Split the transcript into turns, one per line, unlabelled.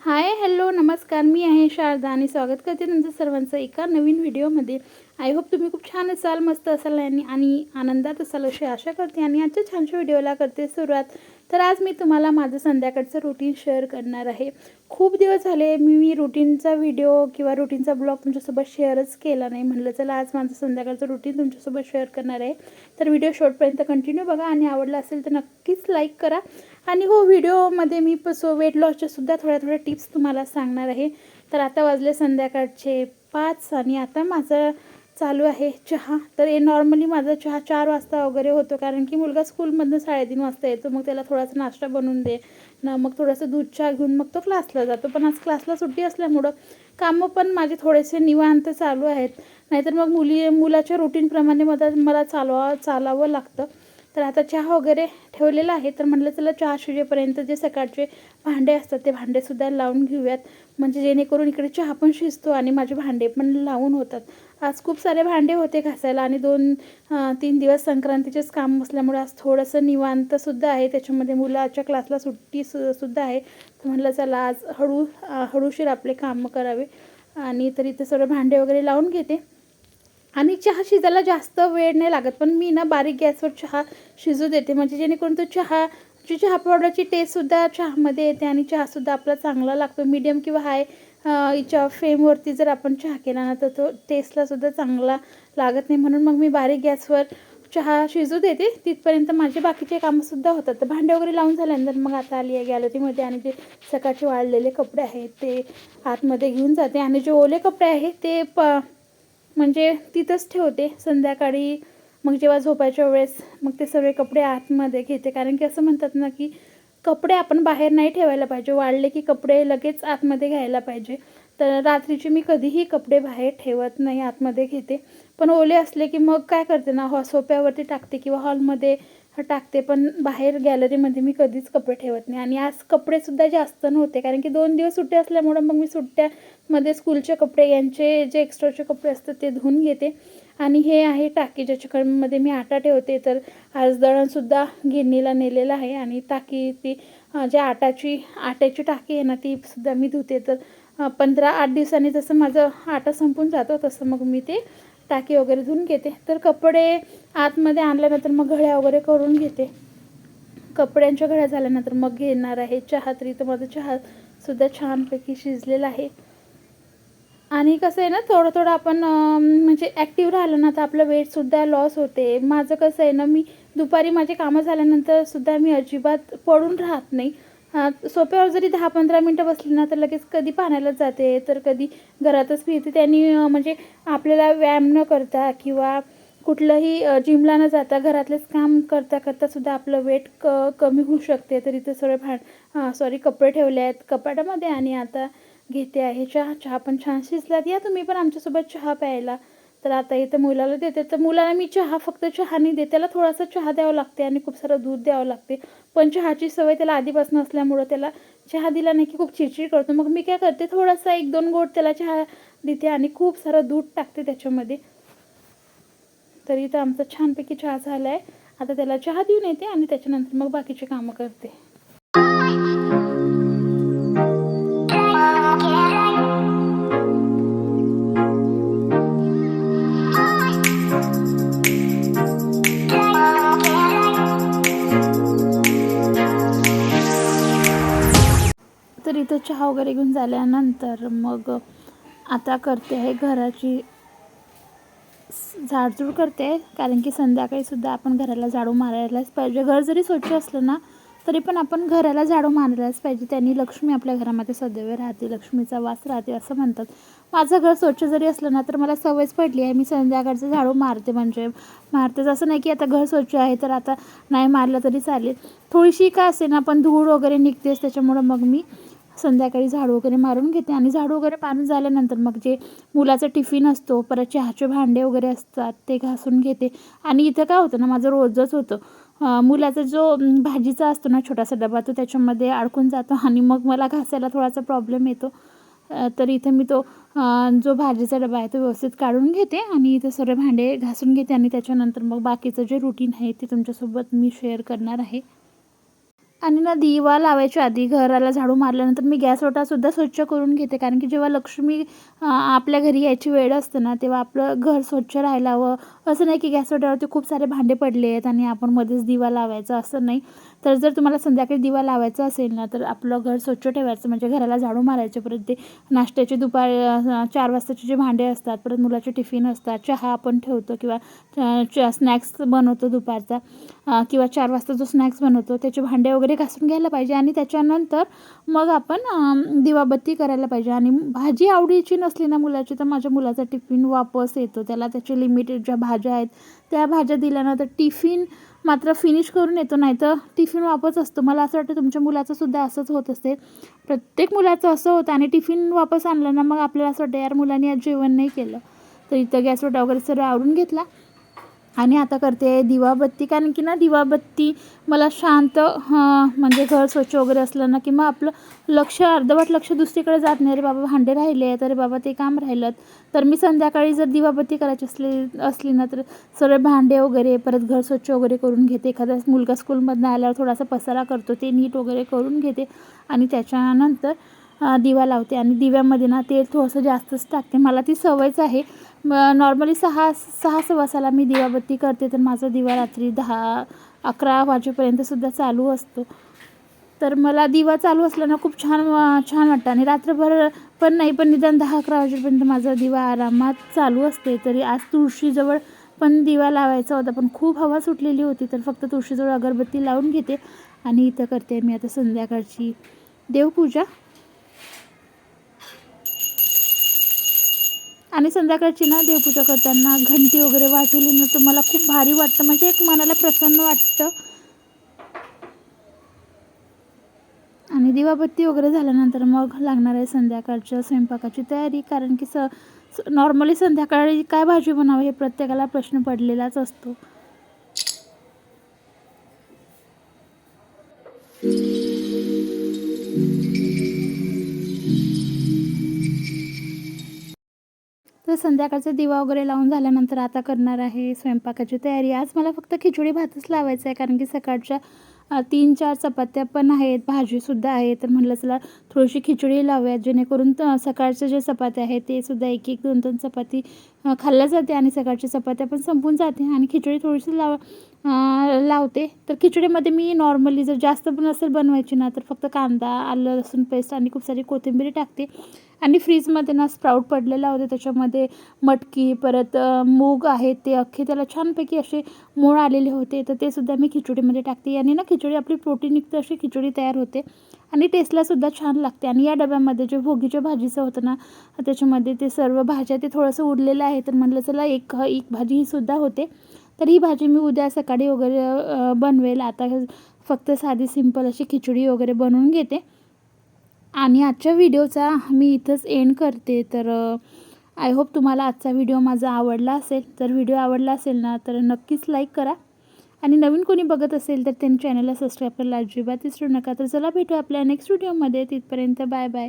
Hi hello नमस्कार. मी आहे शारदा आणि स्वागत करते तुमचं सर्वांचं एका नवीन व्हिडिओमध्ये. आय होप तुम्ही खूप छान असाल मस्त असाल आणि आणि आनंदात असाल अशी आशा करते आणि आजच्या छानशा व्हिडिओला करते सुरुवात. तर आज मी तुम्हाला माझं संध्याकाळचं रुटीन शेअर करणार आहे. खूप दिवस झाले मी मी रुटीनचा व्हिडिओ किंवा रुटीनचा ब्लॉग तुमच्यासोबत शेअरच केला नाही. म्हणलं चला आज माझं संध्याकाळचं रुटीन तुमच्यासोबत शेअर करणार आहे. तर व्हिडिओ शॉर्टपर्यंत कंटिन्यू बघा. आणि आवडला असेल तर नक्कीच लाईक करा. आणि हो व्हिडिओमध्ये मी सो वेट लॉसच्या सुद्धा थोड्या थोड्या टिप्स तुम्हाला सांगणार आहे. तर आता वाजले संध्याकाळचे पाच आणि आता माझं चालू आहे चहा. तर हे नॉर्मली माझा चहा चार वाजता वगैरे होतो. कारण की मुलगा स्कूलमधनं साडेतीन वाजता येतो. मग त्याला थोडासा नाश्ता बनवून दे. ना मग थोडंसं दूध चहा घेऊन मग तो क्लासला जातो. पण आज क्लासला सुट्टी असल्यामुळं कामं पण माझे थोडेसे निवांत चालू आहेत. नाहीतर मग मुली मुलाच्या रुटीनप्रमाणे मला मला चालवा चालावं लागतं. तर आता चहा वगैरे ठेवलेला आहे. तर म्हटलं चला चहा शिजेपर्यंत जे सकाळचे भांडे असतात ते भांडेसुद्धा लावून घेऊयात. म्हणजे जेणेकरून इकडे चहा पण शिजतो आणि माझे भांडे पण लावून होतात. आज खूप सारे भांडे होते घासायला आणि दोन तीन दिवस संक्रांतीचेच काम असल्यामुळे आज थोडंसं निवांतसुद्धा आहे. त्याच्यामध्ये मुलाच्या क्लासला सुट्टी सु सुद्धा आहे. तर म्हटलं चला आज हळू हळूशीर आपले कामं करावे आणि तर इथे सर्व भांडे वगैरे लावून घेते. आणि चहा शिजायला जास्त वेळ नाही लागत पण मी ना बारीक गॅसवर चहा शिजू देते. म्हणजे जेणेकरून तो चहा जी चहा पावडरची टेस्टसुद्धा चहामध्ये येते आणि चहासुद्धा आपला चांगला लागतो. मीडियम किंवा हाय हिच्या फ्रेमवरती जर आपण चहा केला ना तर तो टेस्टलासुद्धा चांगला लागत नाही. म्हणून मग मी बारीक गॅसवर चहा शिजू देते. तिथपर्यंत माझे बाकीचे कामंसुद्धा होतात. तर भांडे वगैरे लावून झाल्यानंतर मग आता आली आहे गॅलरीमध्ये आणि जे सकाळचे वाळलेले कपडे आहेत ते आतमध्ये घेऊन जाते. आणि जे ओले कपडे आहेत ते प म्हणजे तिथंच ठेवते. संध्याकाळी मग जेव्हा झोपायच्या वेळेस मग ते सगळे कपडे आतमध्ये घेते. कारण की असं म्हणतात ना की कपडे आपण बाहेर नाही ठेवायला पाहिजे. वाढले की कपडे लगेच आतमध्ये घ्यायला पाहिजे. तर रात्रीचे मी कधीही कपडे बाहेर ठेवत नाही आतमध्ये घेते. पण ओले असले की मग काय करते ना हॉ सोप्यावरती टाकते किंवा हॉलमध्ये टाकते. पण बाहेर गॅलरीमध्ये मी कधीच कपडे ठेवत नाही. आणि आज कपडेसुद्धा जास्त नव्हते. कारण की दोन दिवस सुट्टे असल्यामुळं मग मी सुट्ट्यामध्ये स्कूलचे कपडे यांचे जे एक्स्ट्राचे कपडे असतात ते धुवून घेते. आणि हे आहे टाकी ज्याच्याकडमध्ये मी आटा ठेवते. तर आज दळणसुद्धा गिरणीला नेलेलं आहे आणि टाकी ती ज्या आटाची आट्याची टाकी आहे ना ती सुद्धा मी धुते. तर पंधरा आठ दिवसांनी जसं माझं आटा संपून जातो तसं मग मी ते टाकी वगैरे धुवून घेते. तर कपडे आतमध्ये आणल्यानंतर मग घड्या वगैरे करून घेते. कपड्यांच्या घड्या झाल्यानंतर मग घेणार आहे चहा. तरी तर माझं चहासुद्धा छानपैकी शिजलेला आहे. आणि कसं आहे ना थोडं थोडं आपण म्हणजे ॲक्टिव्ह राहिलं ना तर आपलं वेटसुद्धा लॉस होते. माझं कसं आहे ना मी दुपारी माझे कामं झाल्यानंतर सुद्धा मी अजिबात पडून राहत नाही. सोप्यावर जरी दहा पंधरा मिनटं बसली ना तर लगेच कधी पाण्याला जाते तर कधी घरातच फिरते त्यांनी म्हणजे आपल्याला व्यायाम न करता किंवा कुठलंही जिमला न जाता घरातलेच काम करता करता सुद्धा आपलं वेट क कमी होऊ शकते. तर इथे सगळे भांड सॉरी कपडे ठेवले आहेत कपाटामध्ये आणि आता घेते आहे. चहा चहा पण छान शिजलात. या तुम्ही पण आमच्यासोबत चहा प्यायला. तर आता इथं मुलाला देते. तर मुलाला मी चहा फक्त चहा नाही देते. त्याला थोडासा चहा द्यावं लागते आणि खूप सारं दूध द्यावं लागते. पण चहाची सवय त्याला आधीपासून असल्यामुळं त्याला चहा दिला नाही की खूप चिडचिड करतो. मग मी काय करते थोडासा एक दोन गोट त्याला चहा देते आणि खूप सारं दूध टाकते त्याच्यामध्ये. तर इथं आमचा छानपैकी चहा झाला आहे आता त्याला चहा देऊन येते आणि त्याच्यानंतर मग बाकीचे कामं करते. तर इथं चहा वगैरे घेऊन झाल्यानंतर मग आता करते आहे घराची झाडझूड करते कारण की संध्याकाळीसुद्धा आपण घराला झाडू मारायलाच पाहिजे. घर जरी स्वच्छ असलं ना तरी पण आपण घराला झाडू मारायलाच पाहिजे. त्यांनी लक्ष्मी आपल्या घरामध्ये सदैव राहते. लक्ष्मीचा वास राहते असं म्हणतात. माझं घर स्वच्छ जरी असलं ना तर मला सवयच पडली आहे. मी संध्याकाळचं झाडू मारते म्हणजे मारतेच. असं नाही की आता घर स्वच्छ आहे तर आता नाही मारलं तरी चालेल. थोडीशी का असे ना पण धूळ वगैरे निघतेच. त्याच्यामुळं मग मी संध्याकाळी झाडू वगैरे मारून घेते आणि झाडू वगैरे मारून झाल्यानंतर मग जे मुलाचा टिफिन असतो परत चहाचे भांडे वगैरे असतात ते घासून घेते. आणि इथं काय होतं ना माझं रोजच होतं. मुलाचा जो भाजीचा असतो ना छोटासा डबा तो त्याच्यामध्ये अडकून जातो आणि मग मला घासायला थोडासा प्रॉब्लेम येतो. तर इथं मी तो जो भाजीचा डबा आहे तो व्यवस्थित काढून घेते आणि इथे सर्व भांडे घासून घेते आणि त्याच्यानंतर मग बाकीचं जे रुटीन आहे ते तुमच्यासोबत मी शेअर करणार आहे. आणि ना दिवा लावायच्या आधी घराला झाडू मारल्यानंतर मी गॅस ओटासुद्धा स्वच्छ करून घेते. कारण की जेव्हा लक्ष्मी आपल्या घरी यायची वेळ असते ना तेव्हा आपलं घर स्वच्छ राहायला हवं. असं नाही की गॅस ओट्यावरती खूप सारे भांडे पडले आहेत आणि आपण मध्येच दिवा लावायचा असं नाही. तर जर तुम्हाला संध्याकाळी दिवा लावायचा असेल ना तर आपलं घर स्वच्छ ठेवायचं म्हणजे घराला झाडू मारायचे परत ते नाश्त्याचे दुपार चार वाजताचे जे भांडे असतात परत मुलाचे टिफिन असतात चहा आपण ठेवतो किंवा स्नॅक्स बनवतो दुपारचा किंवा चार वाजता जो स्नॅक्स बनवतो त्याचे भांडे वगैरे घासून घ्यायला पाहिजे आणि त्याच्यानंतर मग आपण दिवाबत्ती करायला पाहिजे. आणि भाजी आवडीची नसली ना मुलाची तर माझ्या मुलाचा टिफिन वापस येतो. त्याला त्याचे लिमिटेड ज्या भाज्या आहेत त्या भाज्या दिल्यानंतर टिफिन मात्र फिनिश करून येतो नाही तर टिफिन वापस असतो. मला असं वाटतं तुमच्या मुलाचं सुद्धा असंच होत असते. प्रत्येक मुलाचं असं होतं आणि टिफिन वापस आणलं ना मग आपल्याला असं वाटतं यार मुलांनी आज जेवण नाही केलं. तर इथं गॅसवर वगैरे सर्व आवरून घेतला. आणि आता करते दिवाबत्ती कारण की ना दिवाबत्ती मला शांत म्हणजे घर स्वच्छ वगैरे असलं ना की मग आपलं लक्ष अर्धवट लक्ष दुसरीकडे जात नाही. रे बाबा भांडे राहिले आहेत अरे बाबा ते काम राहिलं तर मी संध्याकाळी जर दिवाबत्ती करायची असली असली ना तर सर्व भांडे वगैरे परत घर स्वच्छ वगैरे करून घेते. एखादा मुलगा स्कूलमधनं आल्यावर थोडासा पसारा करतो ते नीट वगैरे करून घेते. आणि त्याच्यानंतर दिवा लावते. आणि दिव्यामध्ये ना तेल थोडंसं जास्तच टाकते. मला ती सवयच आहे. नॉर्मली सहा सहा सवासाला मी दिवाबत्ती करते तर माझा दिवा रात्री दहा अकरा वाजेपर्यंतसुद्धा चालू असतो. तर मला दिवा चालू असल्यानं खूप छान छान वाटतं. आणि रात्रभर पण नाही पण निदान दहा अकरा वाजेपर्यंत माझा दिवा आरामात चालू असते. तरी आज तुळशीजवळ पण दिवा लावायचा होता पण खूप हवा सुटलेली होती तर फक्त तुळशीजवळ अगरबत्ती लावून घेते. आणि इथं करते मी आता संध्याकाळची देवपूजा. आणि संध्याकाळची ना देवपूजा करताना घंटी वगैरे वाजवली ना तर मला खूप भारी वाटतं. म्हणजे एक मनाला प्रसन्न वाटतं. आणि दिवाबत्ती वगैरे झाल्यानंतर मग लागणार आहे संध्याकाळच्या स्वयंपाकाची तयारी. कारण की स नॉर्मली संध्याकाळी काय भाजी बनावं हे प्रत्येकाला प्रश्न पडलेलाच असतो. संध्याकाळचा दिवा वगैरे लावून झाल्यानंतर आता करणार आहे स्वयंपाकाची तयारी. आज मला फक्त खिचडी भातच लावायचा आहे कारण की सकाळच्या तीन चार चपात्या पण आहेत भाजीसुद्धा आहे. तर म्हटलं चला थोडीशी खिचडी लावूयात जेणेकरून सकाळच्या जे चपात्या आहेत ते सुद्धा एक एक दोन दोन चपाती खाल्ल्या जाते आणि सकाळच्या चपात्या पण संपून जाते. आणि खिचडी थोडीशी लाव लावते. तर खिचडीमध्ये मी नॉर्मली जर जास्त पण असेल बनवायची ना तर फक्त कांदा आलं लसूण पेस्ट आणि खूप सारी कोथिंबीर टाकते. आणि फ्रीजमध्ये ना स्प्राऊट पडलेला होते त्याच्यामध्ये मटकी परत मूग आहे ते अख्खे त्याला छानपैकी असे मोळ आलेले होते. तर ते सुद्धा मी खिचडीमध्ये टाकते. आणि ना खिचडी आपली प्रोटीनयुक्त अशी खिचडी तयार होते. आणि टेस्टलासुद्धा छान लागते. आणि या डब्यामध्ये जे भोगीच्या भाजीचं होतं ना त्याच्यामध्ये ते सर्व भाज्या ते थोडंसं उरलेलं आहे. तर म्हटलं चला एक एक भाजी ही सुद्धा होते. तर ही भाजी मी उद्या सकाळी वगैरे बनवेल. आता फक्त साधी सिंपल अशी खिचडी वगैरे बनवून घेते. आणि आजच्या व्हिडिओचा मी इथंच एंड करते. तर आय होप तुम्हाला आजचा व्हिडिओ माझा आवडला असेल. तर व्हिडिओ आवडला असेल ना तर नक्कीच लाईक करा. आणि नवीन कोणी बघत असेल तर त्यांनी चॅनलला सबस्क्राईब करायला अजिबात विसरू नका. तर चला भेटू आपल्या नेक्स्ट व्हिडिओमध्ये तिथपर्यंत बाय बाय